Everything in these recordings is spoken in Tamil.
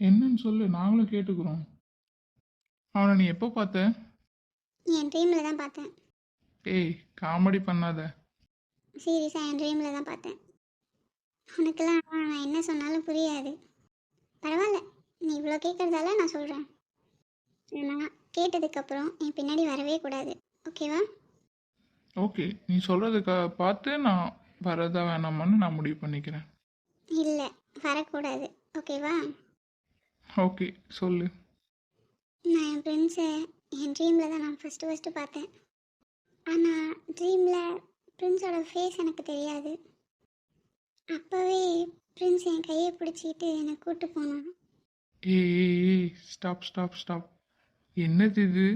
என்னன்னு சொல்லு நாங்களும் கேட்டுக்கிறோம். அவனை நீ எப்போ பார்த்த? என் ட்ரீமில் தான் பார்த்தேன். ஏய் காமெடி பண்ணாத. சீரியஸாக என் ட்ரீமில் தான் பார்த்தேன். உனக்கெல்லாம் நான் என்ன சொன்னாலும் புரியாது. பரவாயில்ல நீ இவ்வளோ கேட்குறதால நான் சொல்கிறேன் நான் கேட்டதுக்கப்புறம் என் பின்னாடி வரவே கூடாது. ஓகேவா ஓகே நீ சொல்கிறதுக்க பார்த்து நான் வரதா வேணாமான்னு நான் முடிவு பண்ணிக்கிறேன். இல்லை வரக்கூடாது. ஓகேவா ஓகே சொல்லு. நான் என் ஃப்ரெண்ட்ஸை என் ட்ரீமில் தான் நான் ஃபஸ்ட்டு ஃபஸ்ட்டு பார்த்தேன். ஆனால் ட்ரீமில் பிரின்ஸோட ஃபேஸ் எனக்கு தெரியாது. அப்போவே பிரின்ஸ் என் கையை பிடிச்சிட்டு என்னை கூட்டு போனான். ஏய் ஸ்டாப் ஸ்டாப் ஸ்டாப் என்னது இது?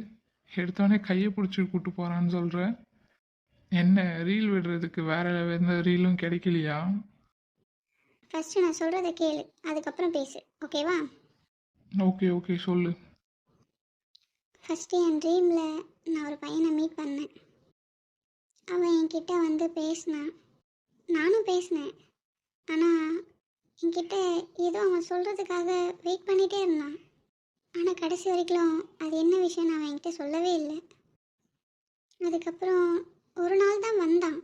எடுத்தோடனே கையை பிடிச்சி கூட்டு போகிறான்னு சொல்கிற என்ன ரீல் விடுறதுக்கு வேற எந்த ரீலும் கிடைக்கலையா? ஃபஸ்ட்டு நான் சொல்கிறத கேளு அதுக்கப்புறம் பேசு ஓகேவா ஓகே ஓகே சொல்லு. ஃபஸ்ட்டு என் ட்ரீமில் நான் ஒரு பையனை மீட் பண்ணேன். அவன் என்கிட்ட வந்து பேசினான். நானும் பேசினேன். ஆனால் என்கிட்ட ஏதோ அவன் சொல்கிறதுக்காக வெயிட் பண்ணிகிட்டே இருந்தான். ஆனால் கடைசி வரைக்கும் அது என்ன விஷயம்னு அவன் என்கிட்ட சொல்லவே இல்லை. அதுக்கப்புறம் ஒரு நாள் தான் வந்தான்.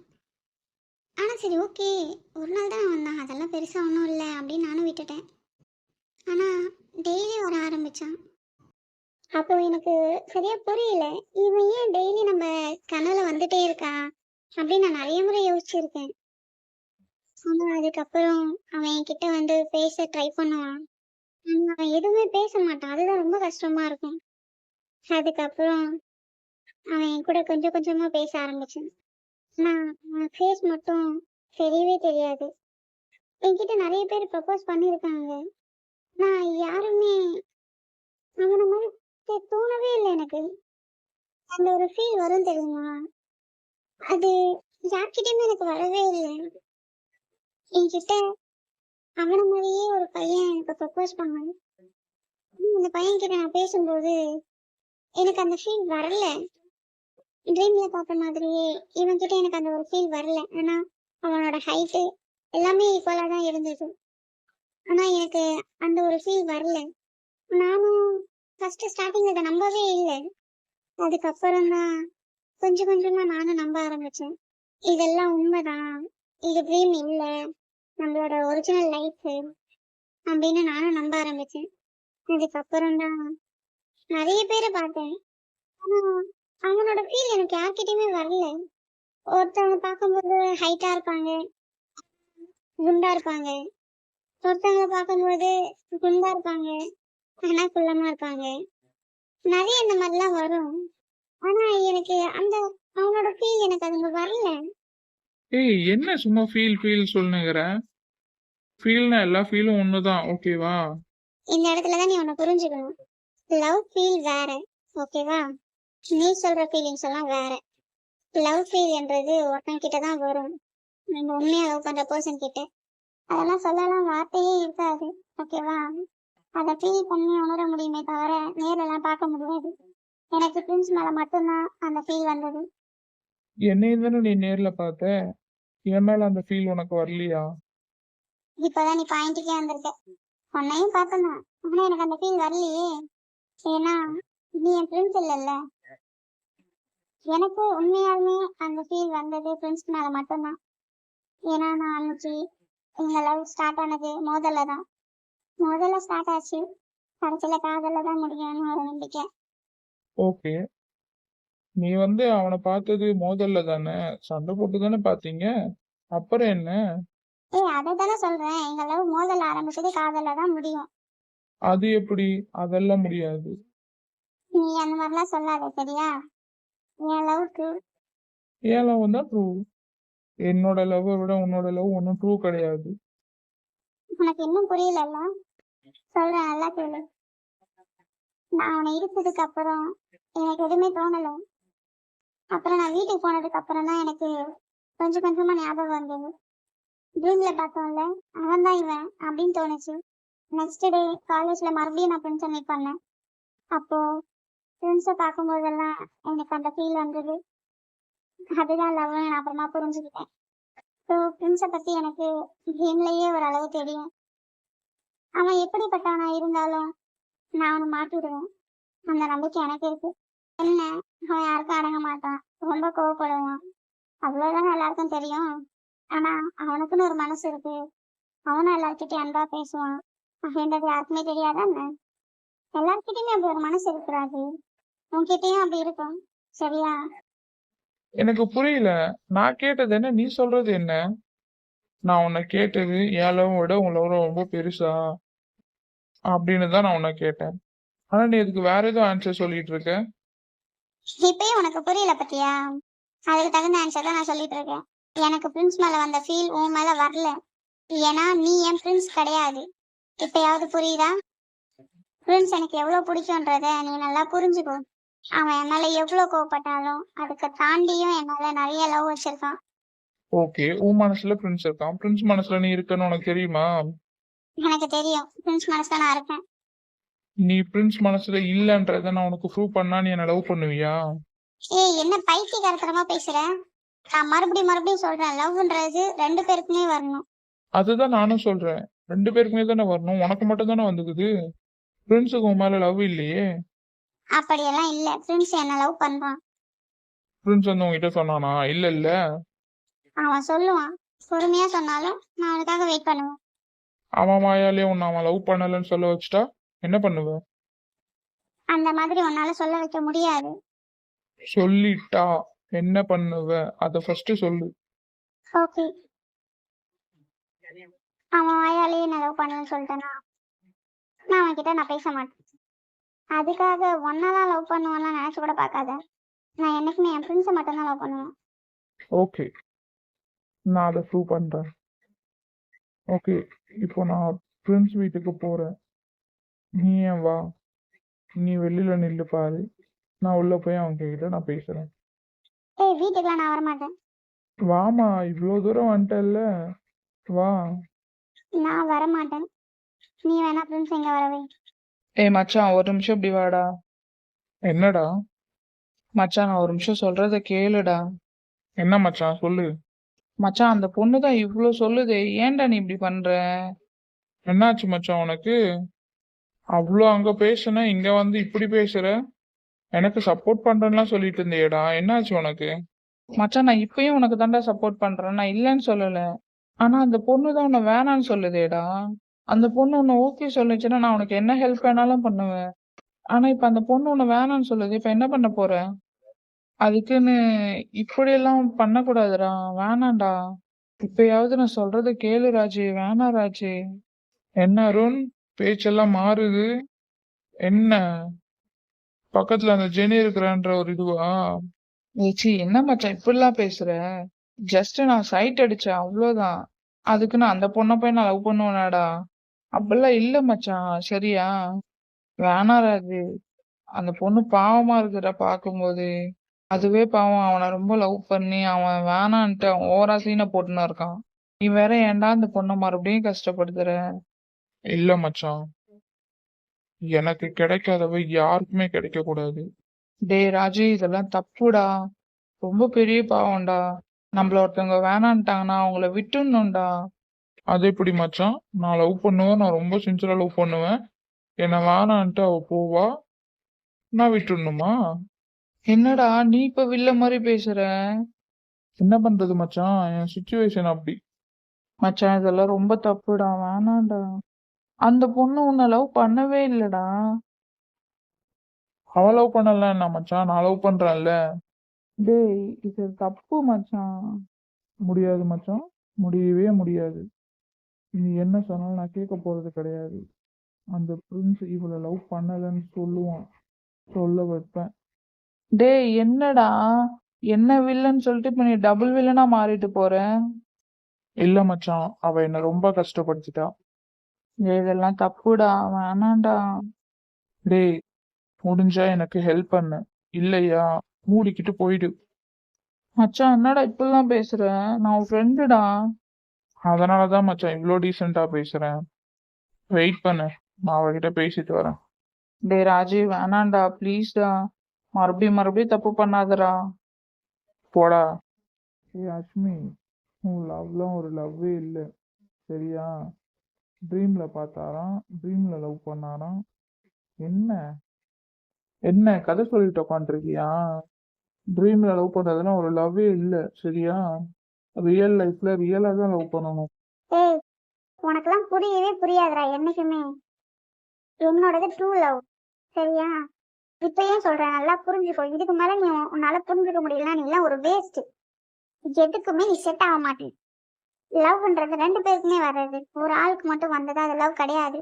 ஆனால் சரி ஓகே. ஒரு நாள் தான் வந்தான். அதெல்லாம் பெருசாக ஒன்றும் இல்லை அப்படின்னு நானும் விட்டுட்டேன். ஆனால் டெய்லி வர ஆரம்பித்தான் அப்போ எனக்கு சரியா புரியல. இவன் ஏன் டெய்லி நம்ம கனவுல வந்துட்டே இருக்கா அப்படின்னு நான் நிறைய முறை யோசிச்சிருக்கேன். ஆனா அதுக்கப்புறம் அவன் என்கிட்ட வந்து பேச ட்ரை பண்ணுவான். அவன் எதுவுமே பேச மாட்டான். அதுதான் ரொம்ப கஷ்டமா இருக்கும். அதுக்கப்புறம் அவன் என் கூட கொஞ்சம் கொஞ்சமா பேச ஆரம்பிச்சான். ஆனா அவன் ஃபேஸ் மட்டும் தெரியவே தெரியாது. என்கிட்ட நிறைய பேர் ப்ரப்போஸ் பண்ணியிருக்காங்க. நான் யாருமே அவனை மாதிரி தோணவே இல்லை எனக்கு. அந்த ஒரு ஃபீல் வரும் தெரியுமா? அது யார்கிட்டயுமே எனக்கு வரவே இல்லை. என்கிட்ட அவன மாதிரியே ஒரு பையன் எனக்கு ப்ரப்போஸ் பண்ணான். அந்த பையன் கிட்ட நான் பேசும்போது எனக்கு அந்த ஃபீல் வரல. ட்ரீம்ல பார்த்த மாதிரியே இவன் கிட்ட எனக்கு அந்த ஒரு ஃபீல் வரல. ஆனா அவனோட ஹைட்டு எல்லாமே ஈக்குவலா தான் இருந்தது. ஆனா எனக்கு அந்த ஒரு ஃபீல் வரல. நானும் ஃபர்ஸ்ட் ஸ்டார்டிங் இதை நம்பவே இல்லை. அதுக்கப்புறம் தான் கொஞ்சம் கொஞ்சமா நானும் நம்ப ஆரம்பிச்சேன். இதெல்லாம் உண்மைதான். இது ட்ரீம் இல்லை. நம்மளோட ஒரிஜினல் லைஃப் அப்படின்னு நானும் நம்ப ஆரம்பிச்சேன். அதுக்கப்புறம் தான் நிறைய பேரை பார்த்தேன். ஆனால் அவனோட ஃபீல் எனக்கு யார்கிட்டயுமே வரல. ஒருத்தவங்க பார்க்கும்போது ஹைட்டா இருப்பாங்க. குண்டா இருப்பாங்க. ஒருத்தவங்க பார்க்கும்போது குண்டா இருப்பாங்க ஆனா குள்ளமா இருப்பாங்க. நிறைய இந்த மாதிரிலாம் வரும். ஆனா எனக்கு அந்த அவனோட ஃபீல் எனக்கு அது வரல. ஏய் என்ன சும்மா ஃபீல் ஃபீல் சொல்லுங்கிற ஃபீல்னா எல்லா ஃபீலும் ஒன்று தான் ஓகேவா இந்த இடத்துல தான் நீ உன்னை புரிஞ்சுக்கணும். லவ் ஃபீல் வேற. ஓகேவா நீ சொல்ற ஃபீலிங்ஸ் எல்லாம் வேற. லவ் ஃபீல் என்றது ஒருத்தன் கிட்ட தான் வரும். நம்ம உண்மையா லவ் பண்ற பர்சன் கிட்ட. அதெல்லாம் சொல்லலாம் வார்த்தையே இருக்காது. ஓகேவா அதை ஃபீல் பண்ணி உணர முடியுமே தவிர நேர்ல எல்லாம் பார்க்க முடியாது. எனக்கு பிரின்ஸ் மேல மட்டும்தான் அந்த ஃபீல் வந்தது. என்னையும் தானே நீ நேரில் பார்த்த? என் மேலே அந்த ஃபீல் உனக்கு வரலையா? இப்பதான் நீ பாயிண்ட்டுக்கே வந்திருக்க. உன்னையும் பார்த்தனா ஆனா எனக்கு அந்த ஃபீல் வரலையே. ஏன்னா நீ என் ஃப்ரெண்ட்ஸ் இல்லைல்ல. எனக்கு உண்மையாலுமே அந்த ஃபீல் வந்தது ஃப்ரெண்ட்ஸ் மேல மட்டும்தான். ஏன்னா நான் அன்னைக்கு எங்க லவ் ஸ்டார்ட் ஆனது மோதல்ல தான். முதல்ல ஸ்டார்ட் ஆச்சு. கடைசியில காதல்ல தான் முடியும்னு ஒரு நம்பிக்கை. ஓகே நீ வந்து அவனை பார்த்தது மோதல்ல தானே? சண்டை போட்டு தானே பார்த்தீங்க? அப்புறம் என்ன? ஏய் அதை தானே சொல்றேன். எங்க லவ் மோதல் ஆரம்பிச்சது காதல்ல தான் முடியும். அது எப்படி? அதெல்லாம் முடியாது. நீ அந்த மாதிரிலாம் சொல்லாத சரியா? என் லவ்க்கு ஏன் லவ் தான் ட்ரூ என்னோட லவ்வை விட உன்னோட லவ் ஒன்றும் ட்ரூ கிடையாது. உனக்கு இன்னும் புரியலல்ல? சொல்றேன் நல்லா கேளு. நான் அவனை இருந்ததுக்கு அப்புறம் எனக்கு எதுவுமே தோணல. அப்புறம் நான் வீட்டுக்கு போனதுக்கு அப்புறம் தான் எனக்கு கொஞ்சம் கொஞ்சமா ஞாபகம் வந்தது. ட்ரீம்ல பார்த்தோம்ல அவன் தான் இவன் அப்படின்னு தோணுச்சு. நெக்ஸ்ட் டே காலேஜ்ல மறுபடியும் நான் ஃப்ரெண்ட்ஸை மீட் பண்ணேன். அப்போ ஃப்ரெண்ட்ஸை பார்க்கும்போதெல்லாம் எனக்கு அந்த ஃபீல் வந்தது. அதுதான் லவ்னு நான் அப்புறமா புரிஞ்சுக்கிட்டேன். ஸோ பிரின்ஸை பத்தி எனக்கு கேம்லயே ஒரு அளவு தெரியும். அவன் எப்படிப்பட்டவனா இருந்தாலும் நான் அவனை மாட்டிடுவேன் அந்த நம்பிக்கை எனக்கு இருக்கு. என்ன? அவன் யாருக்கும் அடங்க மாட்டான். ரொம்ப கோவப்படுவான். அவ்வளவுதானே எல்லாருக்கும் தெரியும். ஆனா அவனுக்குன்னு ஒரு மனசு இருக்கு. அவனும் எல்லார்கிட்டயும் அன்பா பேசுவான். அப்படின்றது யாருக்குமே தெரியாதா என்ன? எல்லார்கிட்டயுமே அப்படி ஒரு மனசு இருக்கிறாது உன்கிட்டயும் அப்படி இருக்கும். சரியா? எனக்கு புரியல. நான் கேட்டது என்ன? நீ சொல்றது என்ன? நான் உன்னை கேட்டது என் லவ் விட உன் லவ் ரொம்ப பெருசா? அப்படின்னு தான் நான் உன்னை கேட்டேன். ஆனா நீ இதுக்கு வேற ஏதோ ஆன்சர் சொல்லிட்டு இருக்க. இப்பயும் உனக்கு புரியல பத்தியா? அதுக்கு தகுந்த ஆன்சர் தான் நான் சொல்லிட்டு இருக்கேன். எனக்கு பிரின்ஸ் மேல வந்த ஃபீல் உன் மேல வரல. ஏன்னா நீ என் பிரின்ஸ் கிடையாது. இப்பயாவது புரியுதா? பிரின்ஸ் எனக்கு எவ்வளவு பிடிக்கும்ன்றத நீ நல்லா புரிஞ்சுக்கோ. அவன் என் மேல எவ்வளவு கோவப்பட்டாலும் அதுக்கு தாண்டியும் என் மேல நிறைய லவ் வச்சிருக்கான். ஓகே உன் மனசுல பிரின்ஸ் இருக்கான். பிரின்ஸ் மனசுல நீ இருக்கன்னு உனக்கு தெரியுமா? எனக்கு தெரியும். பிரின்ஸ் மனசுல நான் இருக்கேன். நீ பிரின்ஸ் மனசுல இல்லன்றத நான் உனக்கு ப்ரூவ் பண்ணா நீ என்ன லவ் பண்ணுவியா? ஏய் என்ன பைத்தியக்காரத்தனமா பேசுற? நான் மறுபடியும் மறுபடியும் சொல்றேன். லவ்ன்றது ரெண்டு பேருக்குமே வரணும். அதுதான் நானும் சொல்றேன். ரெண்டு பேருக்குமே தானே வரணும். உனக்கு மட்டும் தானே வந்துக்குது பிரின்ஸுக்கு உன் மேல லவ் இல்லையே. அப்படியெல்லாம் இல்ல. பிரின்ஸ் என்ன லவ் பண்றான். பிரின்ஸ் வந்து உங்ககிட்ட சொன்னானா? இல்ல இல்ல. அவன் சொல்லுவான். பொறுமையா சொன்னாலும் நான் அவனுக்காக வெயிட் பண்ணுவேன். அவன் வாயாலே உன்னை அவன் லவ் பண்ணலன்னு சொல்ல வச்சுட்டா என்ன பண்ணுவ? அந்த மாதிரி உன்னால சொல்ல வைக்க முடியாது. சொல்லிட்டா என்ன பண்ணுவ? அத ஃபர்ஸ்ட் சொல்லு. ஓகே அவன் வாயாலேயே நான் லவ் பண்ணலன்னு சொல்லிட்டேனா நான் அவன்கிட்ட நான் பேச மாட்டேன். அதுக்காக ஒன்னதான் லவ் பண்ணுவான்லாம் நினைச்சு கூட பார்க்காத. நான் என்னைக்குமே என் ஃப்ரெண்ட்ஸை மட்டும்தான் லவ் பண்ணுவேன். ஓகே நான் அதை ப்ரூவ் பண்றேன். ஓகே இப்போ நான் பிரின்ஸ் வீட்டுக்கு போறேன். நீ ஏன் வா? நீ வெளியில நில்லு பாரு. நான் உள்ள போய் அவங்க கிட்ட நான் பேசுறேன். ஏய் வீட்டுக்குலாம் நான் வரமாட்டேன். வாமா இவ்வளோ தூரம் வந்துட்டல்ல. வா. நான் வரமாட்டேன். நீ வேணா ஃப்ரெண்ட்ஸ் எங்க வரவே ஏய் மச்சான் ஒரு நிமிஷம் இப்படி வாடா. என்னடா? மச்சான் நான் ஒரு நிமிஷம் சொல்றத கேளுடா. என்ன மச்சான்? சொல்லு. மச்சான் அந்த பொண்ணு தான் இவ்ளோ சொல்லுதே. ஏன்டா நீ இப்படி பண்ற? என்னாச்சு மச்சான் உனக்கு? அவ்வளோ அங்க பேசுன இங்க வந்து இப்படி பேசுற? எனக்கு சப்போர்ட் பண்றேன்லாம் சொல்லிட்டு இருந்தியேடா. என்னாச்சு உனக்கு? மச்சான் நான் இப்பயும் உனக்கு தான்டா சப்போர்ட் பண்றேன். நான் இல்லைன்னு சொல்லல. ஆனா அந்த பொண்ணு தான் உன்னை வேணான்னு சொல்லுதேடா. அந்த பொண்ணு உன்னை ஓகே சொல்லுச்சுன்னா நான் உனக்கு என்ன ஹெல்ப் வேணாலும் பண்ணுவேன். ஆனா இப்ப அந்த பொண்ணு உன்னை வேணாம்னு சொல்லுது. இப்ப என்ன பண்ண போற? அதுக்குன்னு இப்படியெல்லாம் பண்ணக்கூடாதுடா. வேணாம்டா. இப்பயாவது நான் சொல்றத கேளு ராஜி. வேணா ராஜி. என்ன அருண்? பேச்செல்லாம் மாறுது. என்ன? பக்கத்துல அந்த ஜெனி இருக்கிறான்ற ஒரு இதுவா? ஏச்சி என்ன மச்சான் இப்படிலாம் பேசுற? ஜஸ்ட் நான் சைட் அடிச்சேன். அவ்வளவுதான். அதுக்கு நான் அந்த பொண்ணை போய் நான் லவ் பண்ணுவேனாடா? அப்படிலாம் இல்ல மச்சான். சரியா? வேணாம் ராஜு. அந்த பொண்ணு பாவமா இருக்குடா பார்க்கும்போது. அதுவே பாவம். அவனை ரொம்ப லவ் பண்ணி அவன் வேணான்ட்டு அவன் ஓவரா சீனை போட்டுன்னு இருக்கான். நீ வேற ஏன்டா அந்த பொண்ணை மறுபடியும் கஷ்டப்படுத்துற? இல்ல மச்சான். எனக்கு கிடைக்காதவ யாருக்குமே கிடைக்க கூடாது டேய் ராஜு இதெல்லாம் தப்புடா. ரொம்ப பெரிய பாவம்டா. நம்மள ஒருத்தவங்க வேணான்ட்டாங்கன்னா அவங்கள விட்டுடணும்டா. அது எப்படி மச்சான்? நான் லவ் பண்ணுவேன். நான் ரொம்ப சின்சியரா லவ் பண்ணுவேன். என்ன வேணான்ட்டு அவ போவா. நான் விட்டுடணுமா? என்னடா நீ இப்ப வில்ல மாதிரி பேசுற? என்ன பண்றது மச்சான்? என் சுச்சுவேஷன் அப்படி. மச்சான் இதெல்லாம் ரொம்ப தப்புடா. வேணாம்டா. அந்த பொண்ணு உன்னை லவ் பண்ணவே இல்லடா. அவ லவ் பண்ணல என்ன மச்சான்? நான் லவ் பண்றேன்ல. டேய் இது தப்பு மச்சான். முடியாது மச்சான். முடியவே முடியாது. நீ என்ன சொன்னாலும் நான் கேட்க போறது கிடையாது. அந்த பிரின்ஸ் இவளை லவ் பண்ணலன்னு சொல்லுவான். சொல்ல வைப்பேன். டேய் என்னடா? என்ன வில்லன்னு சொல்லிட்டு இப்ப நீ டபுள் வில்லனா மாறிட்டு போற? இல்ல மச்சான் அவ என்ன ரொம்ப கஷ்டப்படுத்திட்டா. டேய் இதெல்லாம் தப்புடா. வேணாம்டா டேய் முடிஞ்சா எனக்கு ஹெல்ப் பண்ணு. இல்லையா மூடிக்கிட்டு போயிடு. மச்சான் என்னடா இப்படிலாம் பேசுற? நான் உன் ஃப்ரெண்டுடா அதனாலதான் மச்சான் இவ்வளோ டீசெண்டா பேசுறேன். வெயிட் பண்ணு நான் அவகிட்ட பேசிட்டு வரேன். டேய் ராஜி வேணாம்டா ப்ளீஸ்டா மறுபடியும் மறுபடியும் தப்பு பண்ணாதடா. போடா. ஏ அஷ்மி உன் லவ்லாம் ஒரு லவ்வே இல்லை. சரியா? ட்ரீம்ல பார்த்தாராம் ட்ரீம்ல லவ் பண்ணாராம். என்ன? என்ன? கதை சொல்லிட்டு உட்காந்துருக்கியா ட்ரீம்ல லவ் பண்றதுன்னா ஒரு லவ்வே இல்லை. சரியா? ரியல் லைஃப்ல ரியலா தான் லவ் பண்ணணும். ஏய் உனக்கெல்லாம் புரியவே புரியாதுடா என்னைக்குமே. என்னோடது ட்ரூ லவ் சரியா? இப்பயே சொல்றேன் நல்லா புரிஞ்சுக்கோ. இதுக்கு மேல நீ உன்னால புரிஞ்சுக்க முடியலன்னா நீ எல்லாம் ஒரு வேஸ்ட் எதுக்குமே நீ செட் ஆக மாட்டேன். லவ்ன்றது ரெண்டு பேருக்குமே வர்றது ஒரு ஆளுக்கு மட்டும் வந்தது அது லவ் கிடையாது.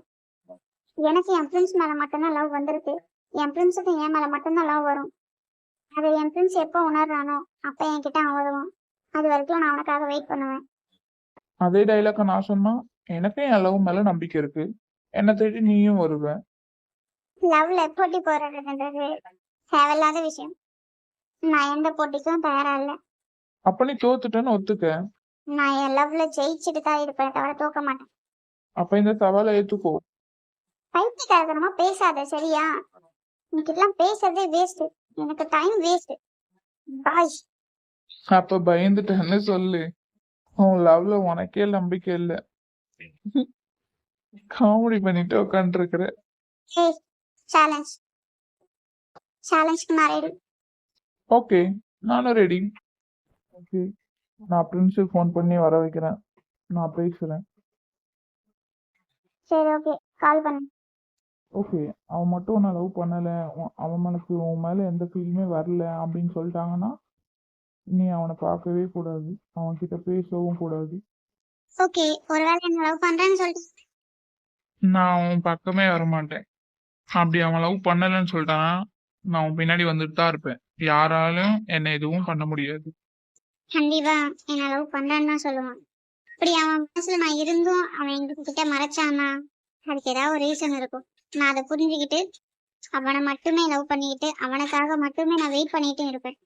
எனக்கு என் ஃப்ரெண்ட்ஸ் மேல மட்டும்தான் லவ் வந்திருக்கு. என் ஃப்ரெண்ட்ஸுக்கு என் மேல மட்டும்தான் லவ் வரும். அதை என் ஃப்ரெண்ட்ஸ் எப்போ உணர்றானோ அப்ப என்கிட்ட அவன் வருவான். அது வரைக்கும் நான் அவனுக்காக வெயிட் பண்ணுவேன். அதே டைலாக்க நான் சொன்னா எனக்கும் என் லவ் மேல நம்பிக்கை இருக்கு. என்னை தேடி நீயும் வருவ. லவ்ல போட்டி போடுறதுன்றது தேவையில்லாத விஷயம். நான் எந்த போட்டிக்கும் தயாரா இல்ல. அப்ப நீ தோத்துட்டேன்னு ஒத்துக்க. நான் என் லவ்ல ஜெயிச்சுட்டு தான் இருப்பேன் தவிர தோக்க மாட்டேன். அப்ப இந்த சவாலை ஏத்துக்கோ. பைத்தியக்காரத்தனமா பேசாத சரியா? எல்லாம் பேசுறதே வேஸ்ட் எனக்கு டைம் வேஸ்ட் பாய் அப்ப பயந்துட்டேன்னு சொல்லு. உன் லவ்ல உனக்கே நம்பிக்கை இல்ல. காமெடி பண்ணிட்டு நான் ரெடி ஓகே நானும் ரெடி ஓகே நான் பிரின்ஸுக்கு ஃபோன் பண்ணி வர வைக்கிறேன். நான் பேசுறேன். சரி ஓகே கால் பண்ணு. ஓகே அவன் மட்டும் உன்னை லவ் பண்ணல. அவன் மனசு உன் மேல எந்த ஃபீலுமே வரல அப்படின்னு சொல்லிட்டாங்கன்னா நீ அவனை பார்க்கவே கூடாது. அவன் கிட்ட பேசவும் கூடாது. ஓகே ஒருவேளை என்ன லவ் பண்றேன்னு சொல்லிட்டு நான் அவன் பக்கமே வர மாட்டேன் அப்படி அவன் லவ் பண்ணலன்னு சொல்லிட்டானா நான் அவன் பின்னாடி வந்துட்டு தான் இருப்பேன். யாராலும் என்னை எதுவும் பண்ண முடியாது. கண்டிப்பா என்ன லவ் பண்றேன்னு தான் சொல்லுவான். அப்படி அவன் மனசுல நான் இருந்தும் அவன் எங்ககிட்ட மறைச்சானா அதுக்கு ஏதாவது ஒரு ரீசன் இருக்கும். நான் அதை புரிஞ்சுக்கிட்டு அவனை மட்டுமே லவ் பண்ணிக்கிட்டு அவனுக்காக மட்டுமே நான் வெயிட் பண்ணிட்டு இருப்பேன்.